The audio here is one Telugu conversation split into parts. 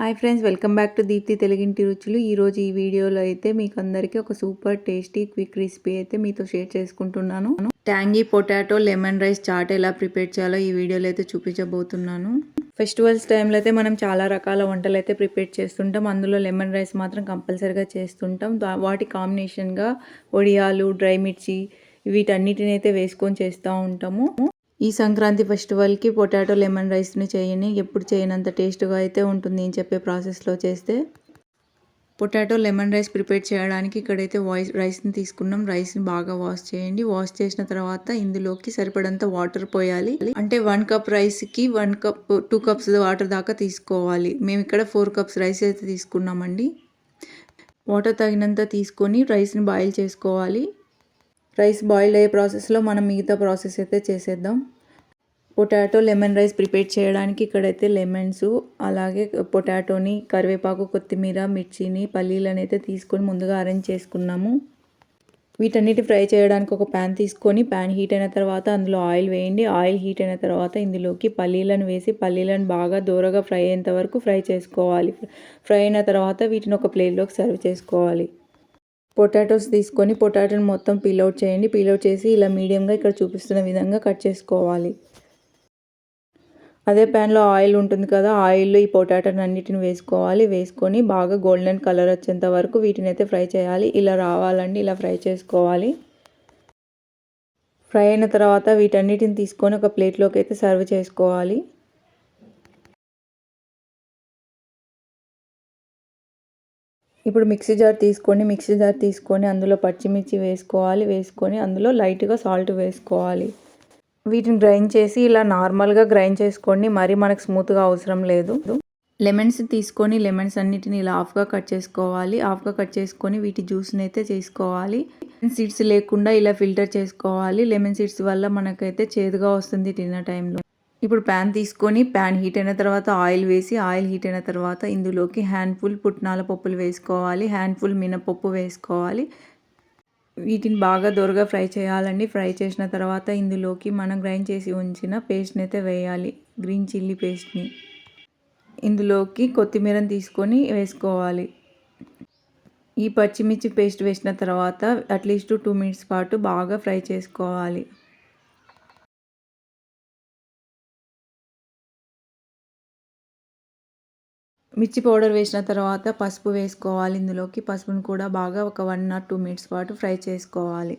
Hi friends welcome back to Deepti తెలుగింటి రుచులు. ఈరోజు ఈ వీడియోలో అయితే మీకు అందరికీ ఒక సూపర్ టేస్టీ క్విక్ రెసిపీ అయితే మీతో షేర్ చేసుకుంటున్నాను. Tangy potato lemon rice chaat ఎలా ప్రిపేర్ చేయాలో ఈ వీడియోలో అయితే చూపించబోతున్నాను. ఫెస్టివల్స్ టైంలో అయితే మనం చాలా రకాల వంటలు అయితే ప్రిపేర్ చేస్తుంటాం. అందులో లెమన్ రైస్ మాత్రం కంపల్సరీగా చేస్తుంటాం. వాటి కాంబినేషన్గా వడియాలు డ్రై మిర్చి వీటన్నిటిని అయితే వేసుకొని చేస్తూ ఉంటాము. ఈ సంక్రాంతి ఫెస్టివల్కి పొటాటో లెమన్ రైస్ని చేయని ఎప్పుడు చేయనంత టేస్ట్గా అయితే ఉంటుంది అని చెప్పే ప్రాసెస్లో చేస్తే. పొటాటో లెమన్ రైస్ ప్రిపేర్ చేయడానికి ఇక్కడైతే వాయిస్ రైస్ని తీసుకున్నాం. రైస్ని బాగా వాష్ చేయండి. వాష్ చేసిన తర్వాత ఇందులోకి సరిపడంత వాటర్ పోయాలి. అంటే వన్ కప్ రైస్కి one cup two cups water దాకా తీసుకోవాలి. మేము ఇక్కడ ఫోర్ కప్స్ రైస్ అయితే తీసుకున్నామండి. వాటర్ తగినంత తీసుకొని రైస్ని బాయిల్ చేసుకోవాలి. రైస్ బాయిల్ అయ్యే ప్రాసెస్లో మనం మిగతా ప్రాసెస్ అయితే చేసేద్దాం. పొటాటో లెమన్ రైస్ ప్రిపేర్ చేయడానికి ఇక్కడైతే లెమన్స్ అలాగే పొటాటోని కరివేపాకు కొత్తిమీర మిర్చిని పల్లీలను అయితే తీసుకొని ముందుగా అరేంజ్ చేసుకున్నాము. వీటన్నిటి ఫ్రై చేయడానికి ఒక ప్యాన్ తీసుకొని ప్యాన్ హీట్ అయిన తర్వాత అందులో ఆయిల్ వేయండి. ఆయిల్ హీట్ అయిన తర్వాత ఇందులోకి పల్లీలను వేసి పల్లీలను బాగా దూరగా ఫ్రై అయ్యేంత వరకు ఫ్రై చేసుకోవాలి. ఫ్రై అయిన తర్వాత వీటిని ఒక ప్లేట్లోకి సర్వ్ చేసుకోవాలి. పొటాటోస్ తీసుకొని పొటాటోని మొత్తం పీల్అవుట్ చేయండి. పీల్అవుట్ చేసి ఇలా మీడియంగా ఇక్కడ చూపిస్తున్న విధంగా కట్ చేసుకోవాలి. అదే ప్యాన్లో ఆయిల్ ఉంటుంది కదా ఆయిల్లో ఈ పొటాటోని అన్నిటిని వేసుకోవాలి. వేసుకొని బాగా గోల్డెన్ కలర్ వచ్చేంత వరకు వీటిని అయితే ఫ్రై చేయాలి. ఇలా రావాలండి ఇలా ఫ్రై చేసుకోవాలి. ఫ్రై అయిన తర్వాత వీటన్నిటిని తీసుకొని ఒక ప్లేట్లోకి అయితే సర్వ్ చేసుకోవాలి. ఇప్పుడు మిక్సీ జార్ తీసుకొని మిక్సీ జార్ తీసుకొని అందులో పచ్చిమిర్చి వేసుకోవాలి. వేసుకొని అందులో లైట్గా సాల్ట్ వేసుకోవాలి. వీటిని గ్రైండ్ చేసి ఇలా నార్మల్గా గ్రైండ్ చేసుకోండి. మరీ మనకు స్మూత్గా అవసరం లేదు. లెమన్స్ తీసుకొని లెమన్స్ అన్నిటిని ఇలా హాఫ్గా కట్ చేసుకోవాలి. హాఫ్గా కట్ చేసుకొని వీటి జ్యూస్ని అయితే చేసుకోవాలి సీడ్స్ లేకుండా ఇలా ఫిల్టర్ చేసుకోవాలి. లెమన్ సీడ్స్ వల్ల మనకైతే చేదుగా వస్తుంది తిన్న టైంలో. ఇప్పుడు ప్యాన్ తీసుకొని ప్యాన్ హీట్ అయిన తర్వాత ఆయిల్ వేసి ఆయిల్ హీట్ అయిన తర్వాత ఇందులోకి హ్యాండ్ఫుల్ పుట్నాల పప్పులు వేసుకోవాలి. హ్యాండ్ఫుల్ మినపప్పు వేసుకోవాలి. వీటిని బాగా దొరగా ఫ్రై చేయాలండి. ఫ్రై చేసిన తర్వాత ఇందులోకి మనం గ్రైండ్ చేసి ఉంచిన పేస్ట్ని అయితే వేయాలి. గ్రీన్ చిల్లీ పేస్ట్ని. ఇందులోకి కొత్తిమీరని తీసుకొని వేసుకోవాలి. ఈ పచ్చిమిర్చి పేస్ట్ వేసిన తర్వాత అట్లీస్ట్ టూ మినిట్స్ పాటు బాగా ఫ్రై చేసుకోవాలి. మిర్చి పౌడర్ వేసిన తర్వాత పసుపు వేసుకోవాలి. ఇందులోకి పసుపును కూడా బాగా ఒక వన్ ఆర్ టూ మినిట్స్ పాటు ఫ్రై చేసుకోవాలి.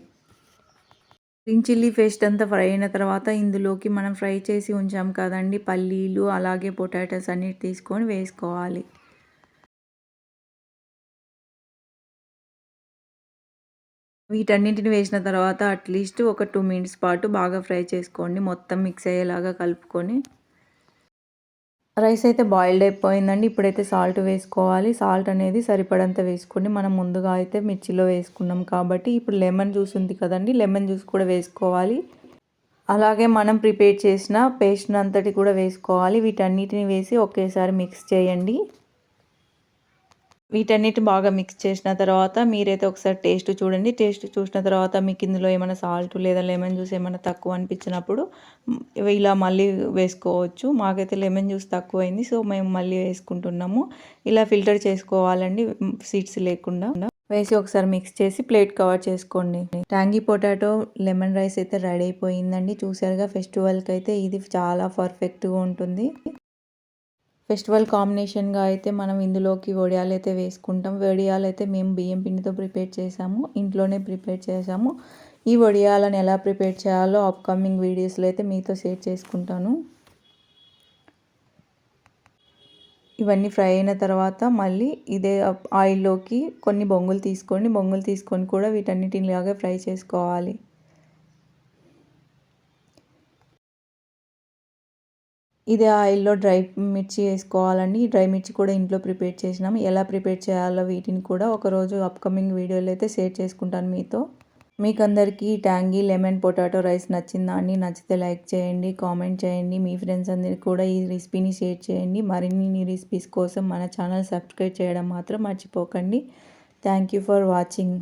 గ్రీన్ చిల్లీ పేస్ట్ అంతా ఫ్రై అయిన తర్వాత ఇందులోకి మనం ఫ్రై చేసి ఉంచాం కదండి. పల్లీలు అలాగే పొటాటోస్ అన్ని తీసుకొని వేసుకోవాలి. వీటన్నింటిని వేసిన తర్వాత అట్లీస్ట్ ఒక టూ మినిట్స్ పాటు బాగా ఫ్రై చేసుకోండి. మొత్తం మిక్స్ అయ్యేలాగా కలుపుకొని రైస్ అయితే బాయిల్డ్ అయిపోయిందండి. ఇప్పుడైతే సాల్ట్ వేసుకోవాలి. సాల్ట్ అనేది సరిపడంత వేసుకొని మనం ముందుగా అయితే మిర్చిలో వేసుకున్నాం కాబట్టి ఇప్పుడు లెమన్ జ్యూస్ ఉంది కదండి లెమన్ జ్యూస్ కూడా వేసుకోవాలి. అలాగే మనం ప్రిపేర్ చేసిన పేస్ట్ అంతటి కూడా వేసుకోవాలి. వీటన్నిటిని వేసి ఒకేసారి మిక్స్ చేయండి. వీటన్నిటి బాగా మిక్స్ చేసిన తర్వాత మీరైతే ఒకసారి టేస్ట్ చూడండి. టేస్ట్ చూసిన తర్వాత మీకు ఇందులో ఏమైనా సాల్ట్ లేదా లెమన్ జ్యూస్ ఏమైనా తక్కువ అనిపించినప్పుడు ఇలా మళ్ళీ వేసుకోవచ్చు. మాకైతే లెమన్ జ్యూస్ తక్కువ అయింది సో మేము మళ్ళీ వేసుకుంటున్నాము. ఇలా ఫిల్టర్ చేసుకోవాలండి సీడ్స్ లేకుండా. వేసి ఒకసారి మిక్స్ చేసి ప్లేట్ కవర్ చేసుకోండి. ట్యాంగీ పొటాటో లెమన్ రైస్ అయితే రెడీ అయిపోయిందండి. చూసారుగా ఫెస్టివల్కి అయితే ఇది చాలా పర్ఫెక్ట్గా ఉంటుంది. ఫెస్టివల్ కాంబినేషన్గా అయితే మనం ఇందులోకి వడియాలు అయితే వేసుకుంటాం. వడియాలు అయితే మేము బియ్యం పిండితో ప్రిపేర్ చేసాము. ఇంట్లోనే ప్రిపేర్ చేసాము. ఈ వడియాలను ఎలా ప్రిపేర్ చేయాలో అప్కమింగ్ వీడియోస్లో అయితే మీతో షేర్ చేసుకుంటాను. ఇవన్నీ ఫ్రై అయిన తర్వాత మళ్ళీ ఇదే ఆయిల్లోకి కొన్ని బొంగులు తీసుకోండి. బొంగులు తీసుకొని కూడా వీటన్నిటిలాగా ఫ్రై చేసుకోవాలి. ఇదే ఆయిల్లో డ్రై మిర్చి వేసుకోవాలండి. డ్రై మిర్చి కూడా ఇంట్లో ప్రిపేర్ చేసినాం. ఎలా ప్రిపేర్ చేయాలో వీటిని కూడా ఒకరోజు అప్కమింగ్ వీడియోలో అయితే షేర్ చేసుకుంటాను మీతో. మీకు అందరికీ ట్యాంగీ లెమన్ పొటాటో రైస్ నచ్చిందా అండి? నచ్చితే లైక్ చేయండి కామెంట్ చేయండి. మీ ఫ్రెండ్స్ అందరికీ కూడా ఈ రెసిపీని షేర్ చేయండి. మరిన్ని రెసిపీస్ కోసం మన ఛానల్ సబ్స్క్రైబ్ చేయడం మాత్రం మర్చిపోకండి. Thank you for watching.